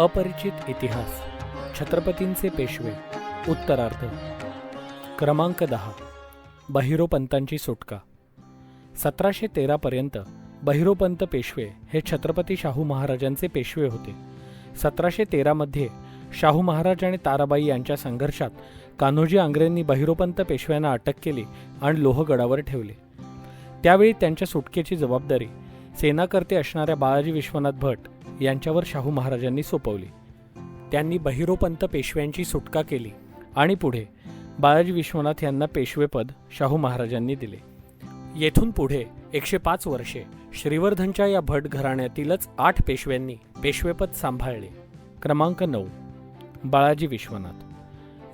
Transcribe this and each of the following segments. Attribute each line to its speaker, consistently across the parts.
Speaker 1: अपरिचित इतिहास छत्रपतींचे पेशवे उत्तरार्ध. क्रमांक दहा बहिरोपंतांची सुटका. सतराशे तेरापर्यंत बहिरोपंत पेशवे हे छत्रपती शाहू महाराजांचे पेशवे होते. सतराशे तेरामध्ये शाहू महाराज आणि ताराबाई यांच्या संघर्षात कान्होजी आंग्रेंनी बहिरोपंत पेशव्यांना अटक केली आणि लोहगडावर ठेवले. त्यावेळी त्यांच्या सुटकेची जबाबदारी सेनाकर्ते असणाऱ्या बाळाजी विश्वनाथ भट यांच्यावर शाहू महाराजांनी सोपवली. त्यांनी बहिरोपंत पेशव्यांची सुटका केली आणि पुढे बाळाजी विश्वनाथ यांना पेशवेपद शाहू महाराजांनी दिले. येथून पुढे एकशे पाच वर्षे श्रीवर्धनच्या या भट घराण्यातीलच आठ पेशव्यांनी पेशवेपद सांभाळले. क्रमांक नऊ. बाळाजी विश्वनाथ.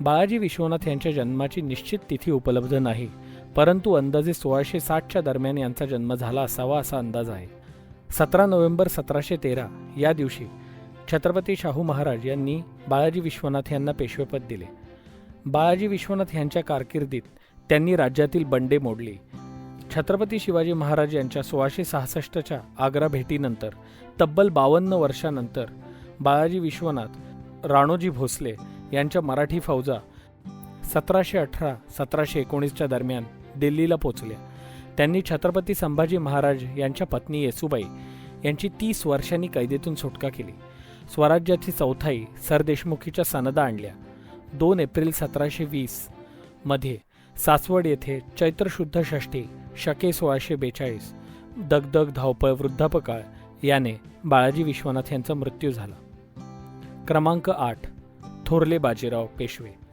Speaker 1: बाळाजी विश्वनाथ यांच्या जन्माची निश्चित तिथी उपलब्ध नाही परंतु अंदाजे सोळाशे साठच्या दरम्यान यांचा जन्म झाला असावा असा अंदाज आहे. सतरा नोव्हेंबर सतराशे तेरा या दिवशी छत्रपती शाहू महाराज यांनी बाळाजी विश्वनाथ यांना पेशवेपद दिले. बाळाजी विश्वनाथ यांच्या कारकिर्दीत त्यांनी राज्यातील बंडे मोडले. छत्रपती शिवाजी महाराज यांच्या सोळाशे सहासष्टच्या आग्रा भेटीनंतर तब्बल बावन्न वर्षानंतर बाळाजी विश्वनाथ राणोजी भोसले यांच्या मराठी फौजा सतराशे अठरा सतराशे एकोणीसच्या दरम्यान दिल्लीला पोचल्या त्यांनी छत्रपती संभाजी महाराज यांच्या पत्नी येसुबाई यांची तीस वर्षांनी कैदेतून सुटका केली. स्वराज्याची चौथाई सरदेशमुखीच्या सनदा आणल्या. दोन एप्रिल सतराशे वीसमध्ये सासवड येथे चैत्र शुद्ध षष्ठी शके सोळाशे बेचाळीस दगदग धावपळ वृद्धापकाळ याने बाळाजी विश्वनाथ यांचा मृत्यू झाला. क्रमांक आठ थोरले बाजीराव पेशवे.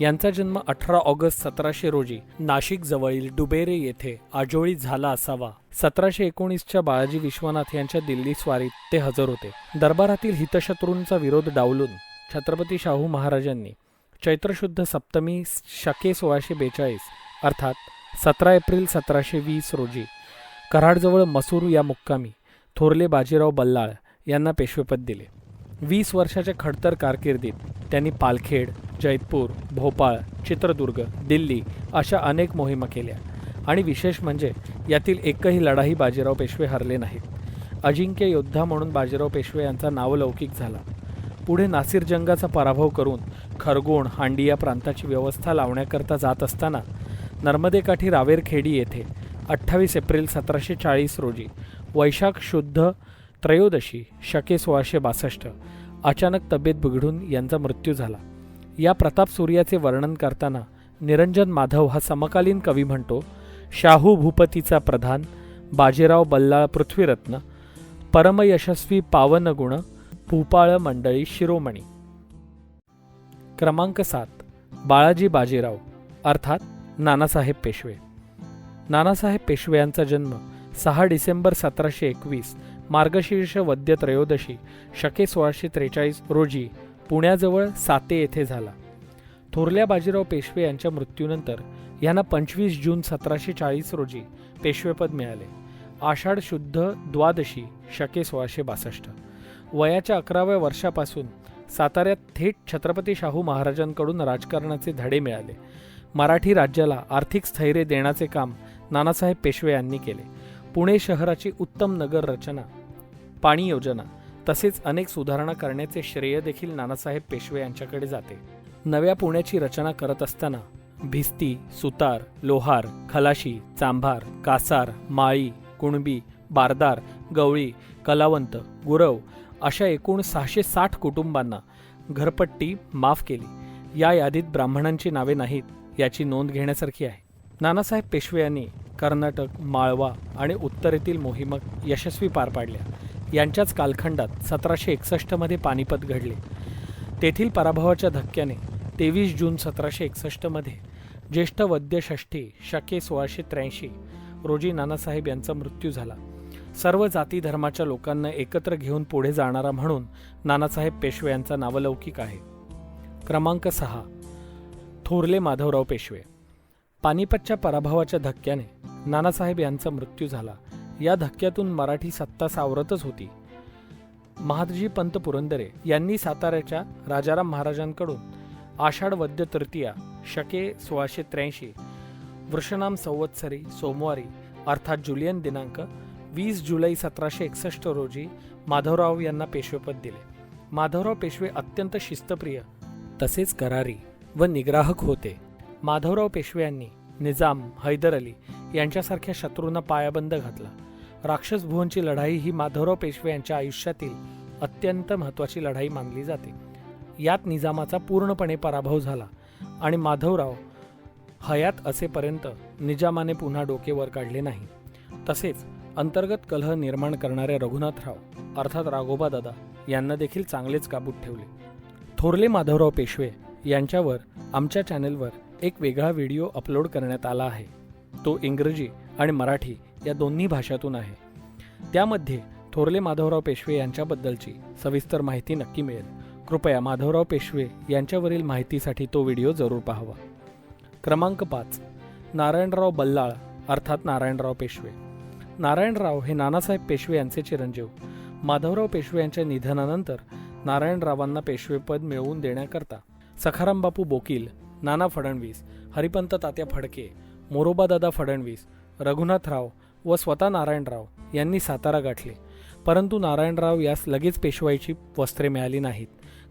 Speaker 1: यांचा जन्म अठरा ऑगस्ट सतराशे रोजी नाशिक जवळील डुबेरे येथे आजोळी झाला असावा. सतराशे एकोणीसच्या बाळाजी विश्वनाथ यांच्या दिल्ली स्वारीत ते हजर होते. दरबारातील हितशत्रूंचा विरोध डावलून छत्रपती शाहू महाराजांनी चैत्रशुद्ध सप्तमी शके सोळाशे बेचाळीस अर्थात सतरा एप्रिल सतराशे वीस रोजी कराडजवळ मसूर या मुक्कामी थोरले बाजीराव बल्लाळ यांना पेशवेपद दिले. वीस वर्षाच्या खडतर कारकिर्दीत त्यांनी पालखेड जैतपूर भोपाळ चित्रदुर्ग दिल्ली अशा अनेक मोहिमा केल्या. आणि विशेष म्हणजे यातील एकही लढाई बाजीराव पेशवे हरले नाहीत. अजिंक्य योद्धा म्हणून बाजीराव पेशवे यांचा नावलौकिक झाला. पुढे नासिर जंगाचा पराभव करून खरगोण हांडिया प्रांताची व्यवस्था लावण्याकरता जात असताना नर्मदेकाठी रावेरखेडी येथे अठ्ठावीस एप्रिल सतराशे चाळीस रोजी वैशाख शुद्ध त्रयोदशी शके सोळाशे बासष्ट अचानक तब्येत बिघडून यांचा मृत्यू झाला. या प्रताप सूर्याचे वर्णन करताना निरंजन माधव हा समकालीन कवी म्हणतो शाहू भूपतीचा प्रधान बाजीराव बल्लाळ पृथ्वीरत्न परमयशस्वी पावन गुण भूपाळ मंडळी शिरोमणी. क्रमांक सात बाळाजी बाजीराव अर्थात नानासाहेब पेशवे. नानासाहेब पेशवे यांचा जन्म सहा डिसेंबर सतराशे एकवीस मार्गशीर्ष वद्य त्रयोदशी शके सोळाशे त्रेचाळीस रोजी पुण्याजवळ साते येथे झाला. थोरल्या बाजीराव पेशवे यांच्या मृत्यूनंतर यांना पंचवीस जून सतराशे चाळीस रोजी पेशवेपद मिळाले. आषाढ शुद्ध द्वादशी शके सोळाशे बासष्ट. वयाच्या अकराव्या वर्षापासून साताऱ्यात थेट छत्रपती शाहू महाराजांकडून राजकारणाचे धडे मिळाले. मराठी राज्याला आर्थिक स्थैर्य देण्याचे काम नानासाहेब पेशवे यांनी केले. पुणे शहराची उत्तम नगर रचना पाणी योजना तसेच अनेक सुधारणा करण्याचे श्रेय देखील नानासाहेब पेशवे यांच्याकडे जाते. नव्या पुण्याची रचना करत असताना भिस्ती सुतार लोहार खलाशी चांभार कासार माळी कुणबी बारदार गवळी कलावंत गुरव अशा एकूण सहाशे साठ कुटुंबांना घरपट्टी माफ केली. या यादीत ब्राह्मणांची नावे नाहीत याची नोंद घेण्यासारखी आहे. नानासाहेब पेशवे यांनी कर्नाटक माळवा आणि उत्तरेतील मोहिमा यशस्वी पार पाडल्या. यांच्याच कालखंडात सतराशे एकसष्टमध्ये पानिपत घडले. तेथील पराभवाच्या धक्क्याने तेवीस जून सतराशे एकसष्टमध्ये ज्येष्ठ वद्यषष्ठी शके सोळाशे त्र्याऐंशी रोजी नानासाहेब यांचा मृत्यू झाला. सर्व जाती धर्माच्या लोकांना एकत्र घेऊन पुढे जाणारा म्हणून नानासाहेब पेशवे यांचा नावलौकिक आहे. क्रमांक सहा थोरले माधवराव पेशवे. पानिपतच्या पराभवाच्या धक्क्याने नानासाहेब यांचा मृत्यू झाला. या धक्क्यातून मराठी सत्ता सावरतच होती. महादजी पंत पुरंदरे यांनी साताऱ्याच्या राजाराम महाराजांकडून आषाढ वद्य तृतीया शके सोळाशे त्र्याऐंशी वृषनाम संवत्सरी सोमवारी अर्थात जुलियन दिनांक वीस जुलै सतराशे एकसष्ट रोजी माधवराव यांना पेशवेपद दिले. माधवराव पेशवे अत्यंत शिस्तप्रिय तसेच करारी व निग्राहक होते. माधवराव पेशवे यांनी निजाम हैदर अली यांच्यासारख्या शत्रूंना पायाबंद घातला. राक्षस भुवनची लढाई ही माधवराव पेशवे यांच्या आयुष्यातील अत्यंत महत्त्वाची लढाई मानली जाते. यात निजामाचा पूर्णपणे पराभव झाला आणि माधवराव हयात असेपर्यंत निजामाने पुन्हा डोके वर काढले नाही. तसेच अंतर्गत कलह निर्माण करणाऱ्या रघुनाथराव अर्थात राघोबा दादा यांना देखील चांगलेच काबूत ठेवले. थोरले माधवराव पेशवे यांच्यावर आमच्या चॅनेलवर एक वेगळा व्हिडिओ अपलोड करण्यात आला आहे. तो इंग्रजी आणि मराठी या दोन्ही भाषातून आहे. त्यामध्ये थोरले माधवराव पेशवे यांच्याबद्दलची सविस्तर माहिती नक्की मिळेल. कृपया माधवराव पेशवे यांच्यावरील माहितीसाठी तो व्हिडिओ जरूर पाहावा. क्रमांक पाच. नारायणराव बल्लाळ अर्थात नारायणराव पेशवे. नारायणराव हे नानासाहेब पेशवे यांचे चिरंजीव. माधवराव पेशवे यांच्या निधनानंतर नारायणरावांना पेशवेपद मिळवून देण्याकरता सखाराम बापू बोकील नाना फडणवीस हरिपंत तात्या फडके मोरोबादादा फडणवीस रघुनाथराव व स्वतः नारायणराव यांनी सातारा गाठले. परंतु नारायणराव यास लगेच पेशवाईची वस्त्रे मिळाली नाहीत.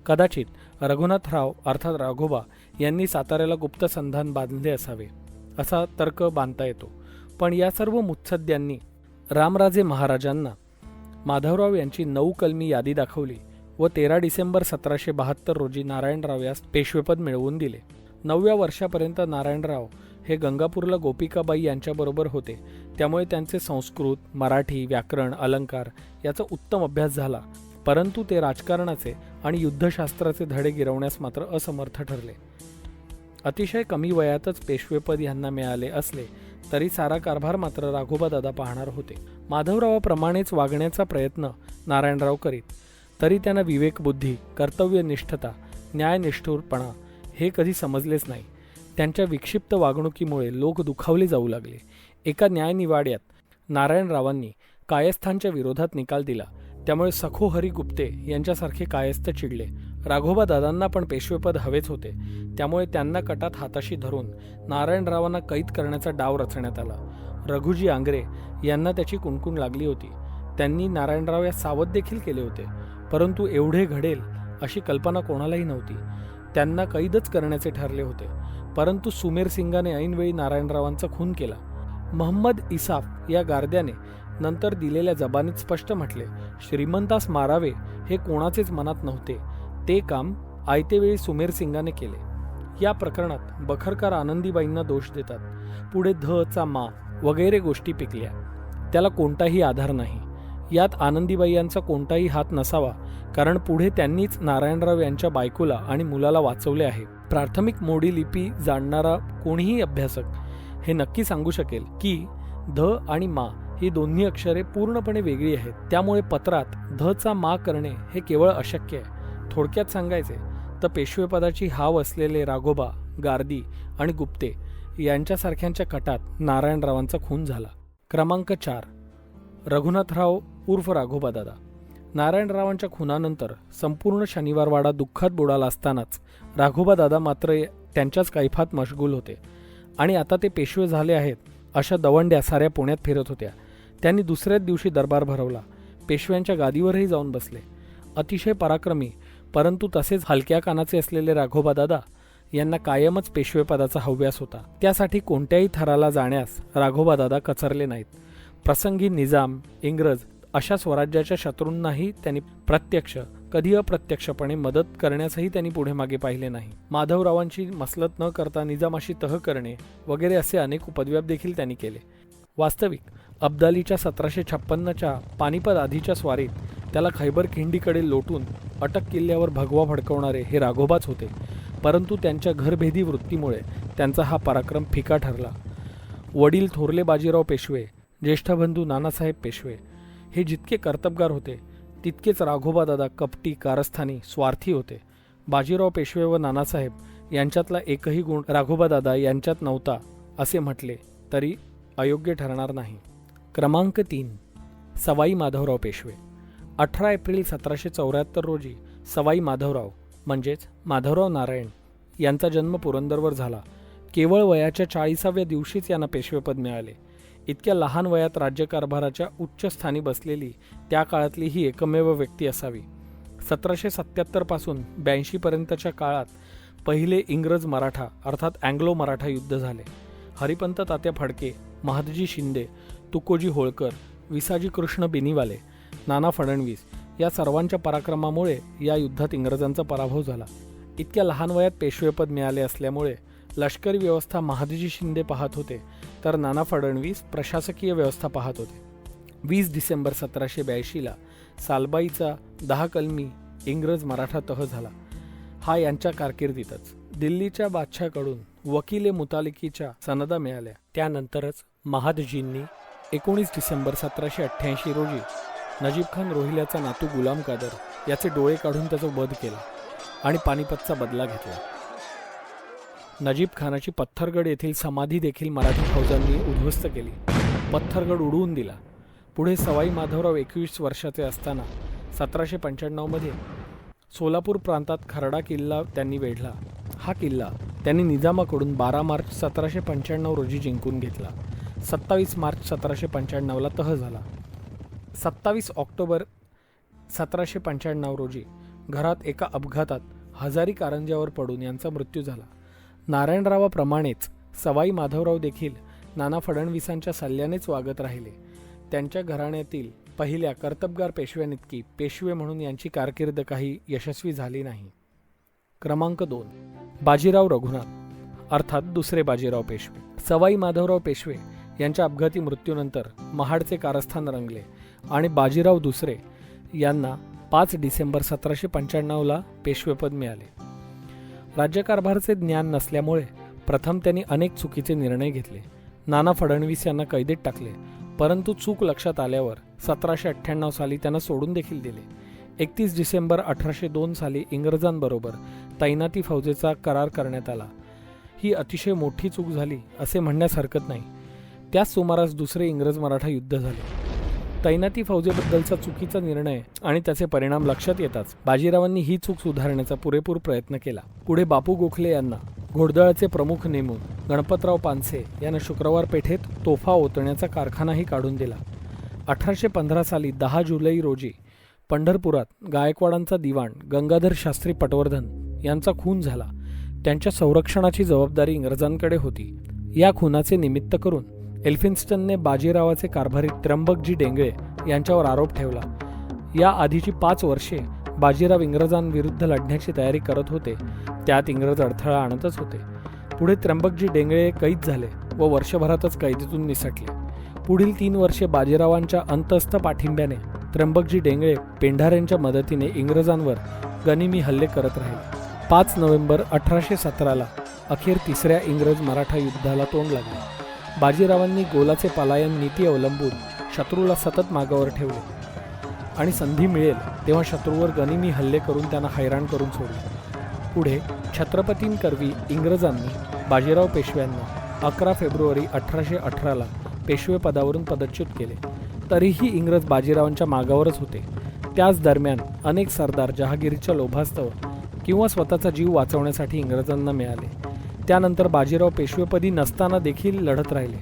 Speaker 1: कदाचित रघुनाथराव अर्थात राघोबा यांनी साताऱ्याला गुप्त संधान बांधले असावे असा तर्क बांधता येतो. पण या सर्व मुत्सद्यांनी रामराजे महाराजांना माधवराव यांची नऊ कलमी यादी दाखवली व तेरा डिसेंबर सतराशे बहात्तर रोजी नारायणराव यास पेशवेपद मिळवून दिले. नवव्या वर्षापर्यंत नारायणराव हे गंगापूरला गोपिकाबाई यांच्याबरोबर होते. त्यामुळे त्यांचे संस्कृत मराठी व्याकरण अलंकार याचा उत्तम अभ्यास झाला. परंतु ते राजकारणाचे आणि युद्धशास्त्राचे धडे गिरवण्यास मात्र असमर्थ ठरले. अतिशय कमी वयातच पेशवेपद यांना मिळाले असले तरी सारा कारभार मात्र राघोबा दादा पाहणार होते. माधवरावाप्रमाणेच वागण्याचा प्रयत्न नारायणराव करीत. तरी त्यांना विवेकबुद्धी कर्तव्यनिष्ठता न्यायनिष्ठुरपणा हे कधी समजलेच नाही. त्यांच्या विक्षिप्त वागणुकीमुळे लोक दुखावले जाऊ लागले. एका न्यायनिवाड्यात नारायणरावांनी कायस्थांच्या विरोधात निकाल दिला. त्यामुळे सखो हरी गुप्ते यांच्यासारखे कायस्थ चिडले. राघोबा दादांना पण पेशवेपद हवेच होते. त्यामुळे त्यांना कटात हाताशी धरून नारायणरावांना कैद करण्याचा डाव रचण्यात आला. रघुजी आंग्रे यांना त्याची कुणकुण लागली होती. त्यांनी नारायणराव या सावध देखील केले होते. परंतु एवढे घडेल अशी कल्पना कोणालाही नव्हती. त्यांना कैदच करण्याचे ठरले होते. परंतु सुमेर सिंगाने ऐनवेळी नारायणरावांचा खून केला. महम्मद इसाफ या गार्द्याने नंतर दिलेल्या जबानीत स्पष्ट म्हटले श्रीमंतास मारावे हे कोणाचेच मनात नव्हते. ते काम आयतेवेळी सुमेर सिंगाने केले. या प्रकरणात बखरकार आनंदीबाईंना दोष देतात. पुढे ध चा मा वगैरे गोष्टी पिकल्या. त्याला कोणताही आधार नाही. यात आनंदीबाई यांचा कोणताही हात नसावा कारण पुढे त्यांनीच नारायणराव यांच्या बायकोला आणि मुलाला वाचवले आहे. प्राथमिक मोडी लिपी जाणणारा कोणीही अभ्यासक हे नक्की सांगू शकेल की ध आणि मा ही दोन्ही अक्षरे पूर्णपणे वेगळी आहेत. त्यामुळे पत्रात ध चा मा करणे हे केवळ अशक्य आहे. थोडक्यात सांगायचे तर पेशवेपदाची हाव असलेले राघोबा गार्दी आणि गुप्ते यांच्यासारख्यांच्या कटात नारायणरावांचा खून झाला. क्रमांक चार. रघुनाथराव उर्फ राघोबा दादा. नारायणरावांच्या खुनानंतर संपूर्ण शनिवारवाडा दुःखात बुडाला असतानाच राघोबा दादा मात्र त्यांच्याच कैफात मशगूल होते. आणि आता ते पेशवे झाले आहेत अशा दवंड्या साऱ्या पुण्यात फिरत होत्या. त्यांनी दुसऱ्याच दिवशी दरबार भरवला. पेशव्यांच्या गादीवरही जाऊन बसले. अतिशय पराक्रमी परंतु तसेच हलक्या कानाचे असलेले राघोबा दादा यांना कायमच पेशवेपदाचा हव्यास होता. त्यासाठी कोणत्याही थराला जाण्यास राघोबा दादा कचरले नाहीत. प्रसंगी निजाम इंग्रज अशा स्वराज्याच्या शत्रूंनाही त्यांनी प्रत्यक्ष कधी अप्रत्यक्षपणे मदत करण्यासही त्यांनी पुढे मागे पाहिले नाही. माधवरावांची मसलत न करता निजामाशी तह करणे वगैरे असे अनेक उपद्व्याप देखील त्यांनी केले. वास्तविक अब्दालीच्या सतराशे छप्पन्नच्या पानिपत आधीच्या स्वारीत त्याला खैबर खिंडीकडे लोटून अटक किल्ल्यावर भगवा भडकवणारे हे राघोबाच होते. परंतु त्यांच्या घरभेदी वृत्तीमुळे त्यांचा हा पराक्रम फिका ठरला. वडील थोरले बाजीराव पेशवे ज्येष्ठ बंधू नानासाहेब पेशवे. हे जितके कर्तबगार होते तितकेच राघोबादादा कपटी कारस्थानी स्वार्थी होते. बाजीराव पेशवे व नानासाहेब यांच्यातला एकही गुण राघोबादादा यांच्यात नव्हता असे म्हटले तरी अयोग्य ठरणार नाही. क्रमांक तीन सवाई माधवराव पेशवे. अठरा एप्रिल सतराशे चौऱ्याहत्तर रोजी सवाई माधवराव म्हणजेच माधवराव नारायण यांचा जन्म पुरंदरवर झाला. केवळ वयाच्या चाळीसाव्या दिवशीच यांना पेशवेपद मिळाले. इतक्या लहान वयात राज्यकारभाराच्या उच्च स्थानी बसलेली त्या काळातली ही एकमेव व्यक्ती असावी. सतराशे सत्याहत्तरपासून ब्याऐंशीपर्यंतच्या काळात पहिले इंग्रज मराठा अर्थात अँग्लो मराठा युद्ध झाले. हरिपंत तात्या फडके महादजी शिंदे तुकोजी होळकर विसाजी कृष्ण बेनीवाले नाना फडणवीस या सर्वांच्या पराक्रमामुळे या युद्धात इंग्रजांचा पराभव झाला. इतक्या लहान वयात पेशवेपद मिळाले असल्यामुळे लष्करी व्यवस्था महादजी शिंदे पाहत होते तर नाना फडणवीस प्रशासकीय व्यवस्था पाहत होते. वीस डिसेंबर सतराशे ब्याऐंशीला सालबाईचा दहा कलमी इंग्रज मराठा तह झाला. हा यांच्या कारकिर्दीतच. दिल्लीच्या बादशाकडून वकिले मुतालिकीच्या सनदा मिळाल्या. त्यानंतरच महादजींनी एकोणीस डिसेंबर सतराशे अठ्ठ्याऐंशी रोजी नजीब खान रोहिल्याचा नातू गुलाम कादर याचे डोळे काढून त्याचा वध केला आणि पानिपतचा बदला घेतला. नजीब खानाची पत्थरगड येथील समाधी देखील मराठी फौजांनी उद्ध्वस्त केली. पत्थरगड उडवून दिला. पुढे सवाई माधवराव एकवीस वर्षाचे असताना सतराशे पंच्याण्णवमध्ये सोलापूर प्रांतात खरडा किल्ला त्यांनी वेढला. हा किल्ला त्यांनी निजामाकडून बारा मार्च सतराशे पंच्याण्णव रोजी जिंकून घेतला. सत्तावीस मार्च सतराशे पंच्याण्णवला तह झाला. सत्तावीस ऑक्टोबर सतराशे पंच्याण्णव रोजी घरात एका अपघातात हजारी कारंज्यावर पडून यांचा मृत्यू झाला. नारायणरावाप्रमाणेच सवाई माधवराव देखील नाना फडणवीसांच्या सल्ल्यानेच वागत राहिले. त्यांच्या घराण्यातील पहिल्या कर्तबगार पेशव्यानितकी पेशवे म्हणून यांची कारकीर्द काही यशस्वी झाली नाही. क्रमांक दोन. बाजीराव रघुनाथ अर्थात दुसरे बाजीराव पेशवे. सवाई माधवराव पेशवे यांच्या अपघाती मृत्यूनंतर महाडचे कारस्थान रंगले आणि बाजीराव दुसरे यांना पाच डिसेंबर सतराशे पंच्याण्णवला पेशवेपद मिळाले. राज्यकारभारचे ज्ञान नसल्यामुळे प्रथम त्यांनी अनेक चुकीचे निर्णय घेतले. नाना फडणवीस यांना कैदेत टाकले. परंतु चूक लक्षात आल्यावर सतराशे अठ्ठ्याण्णव साली त्यांना सोडून देखील दिले. एकतीस डिसेंबर अठराशे दोन साली इंग्रजांबरोबर तैनाती फौजेचा करार करण्यात आला. ही अतिशय मोठी चूक झाली असे म्हणण्यास हरकत नाही. त्याच सुमारास दुसरे इंग्रज मराठा युद्ध झाले. तैनाती फौजेबद्दलचा चुकीचा निर्णय आणि त्याचे परिणाम लक्षात येताच बाजीरावांनी ही चूक सुधारण्याचा पुरेपूर प्रयत्न केला. पुढे बापू गोखले यांना घोडदळाचे प्रमुख नेमून गणपतराव पानसे यांना शुक्रवार पेठेत तोफा ओतण्याचा कारखानाही काढून दिला. अठराशे पंधरा साली दहा जुलै रोजी पंढरपुरात गायकवाडांचा दिवाण गंगाधर शास्त्री पटवर्धन यांचा खून झाला. त्यांच्या संरक्षणाची जबाबदारी इंग्रजांकडे होती. या खुनाचे निमित्त करून एल्फिन्स्टनने बाजीरावाचे कारभारी त्र्यंबकजी डेंगळे यांच्यावर आरोप ठेवला. या आधीची पाच वर्षे बाजीराव इंग्रजांविरुद्ध लढण्याची तयारी करत होते. त्यात इंग्रज अडथळा आणतच होते. पुढे त्र्यंबकजी डेंगळे कैद झाले व वर्षभरातच कैदेतून निसटले. पुढील तीन वर्षे बाजीरावांच्या अंतस्थ पाठिंब्याने त्र्यंबकजी डेंगळे पेंढाऱ्यांच्या मदतीने इंग्रजांवर गनिमी हल्ले करत राहिले. पाच नोव्हेंबर अठराशे सतराला अखेर तिसऱ्या इंग्रज मराठा युद्धाला तोंड लागले. बाजीरावांनी गोलाचे पलायन नीती अवलंबून शत्रूला सतत मागावर ठेवले. आणि संधी मिळेल तेव्हा शत्रूवर गनिमी हल्ले करून त्यांना हैराण करून सोडले. पुढे छत्रपतींकरवी इंग्रजांनी बाजीराव पेशव्यांना अकरा फेब्रुवारी अठराशे अठराला पेशवेपदावरून पदच्युत केले. तरीही इंग्रज बाजीरावांच्या मागावरच होते. त्याच दरम्यान अनेक सरदार जहागिरीच्या लोभास्तव किंवा स्वतःचा जीव वाचवण्यासाठी इंग्रजांना मिळाले. त्यानंतर बाजीराव पेशवेपदी नसताना देखील लढत राहिले.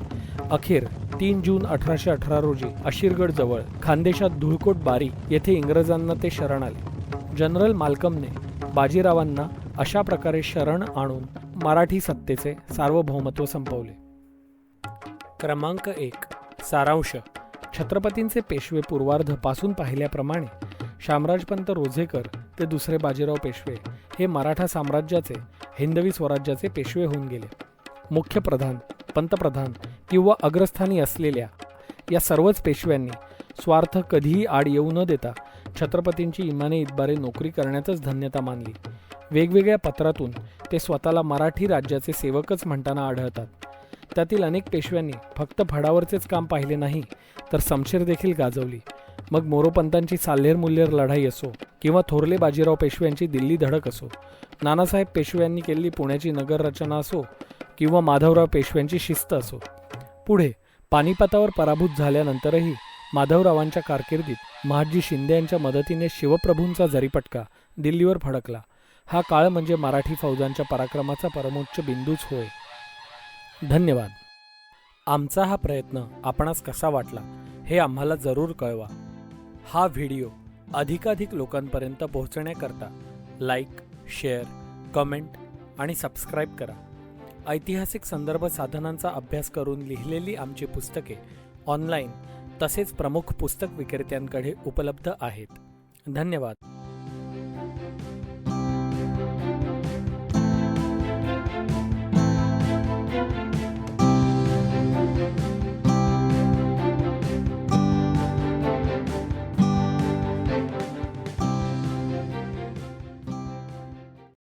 Speaker 1: अखेर तीन जून अठराशे अठरा रोजी अशीरगड जवळ खानदेशात धुळकोट बारी येथे इंग्रजांना ते शरण आले. जनरल मालकमने बाजीरावांना अशा प्रकारे शरण आणून मराठी सत्तेचे सार्वभौमत्व संपवले. क्रमांक एक सारांश. छत्रपतींचे पेशवे पूर्वार्धपासून पाहिल्याप्रमाणे शामराजपंत रोझेकर ते दुसरे बाजीराव पेशवे हे मराठा साम्राज्याचे हिंदवी स्वराज्याचे पेशवे होऊन गेले. मुख्य प्रधान पंतप्रधान किंवा अग्रस्थानी असलेल्या या सर्वच पेशव्यांनी स्वार्थ कधीही आड येऊ न देता छत्रपतींची इमाने इतबारे नोकरी करण्यातच धन्यता मानली. वेगवेगळ्या पत्रातून ते स्वतःला मराठी राज्याचे सेवकच म्हणताना आढळतात. त्यातील अनेक पेशव्यांनी फक्त फडावरचेच काम पाहिले नाही तर समशेर देखील गाजवली. मग मोरोपंतांची साल्हेर मुल्हेर लढाई असो किंवा थोरले बाजीराव पेशव्यांची दिल्ली धडक असो नानासाहेब पेशव्यांनी केलेली पुण्याची नगररचना असो किंवा माधवराव पेशव्यांची शिस्त असो. पुढे पानिपतावर पराभूत झाल्यानंतरही माधवरावांच्या कारकिर्दीत महादजी शिंदे यांच्या मदतीने शिवप्रभूंचा जरीपटका दिल्लीवर फडकला. हा काळ म्हणजे मराठी फौजांच्या पराक्रमाचा परमोच्च बिंदूच होय. धन्यवाद. आमचा हा प्रयत्न आपणास कसा वाटला हे आम्हाला जरूर कळवा. हा व्हिडिओ अधिकाधिक लोकांपर्यंत पोहोचण्याकरता लाईक शेअर कमेंट आणि सबस्क्राईब करा. ऐतिहासिक संदर्भ साधनांचा अभ्यास करून लिहिलेली आमची पुस्तके ऑनलाईन तसेच प्रमुख पुस्तक विक्रेत्यांकडे उपलब्ध आहेत. धन्यवाद.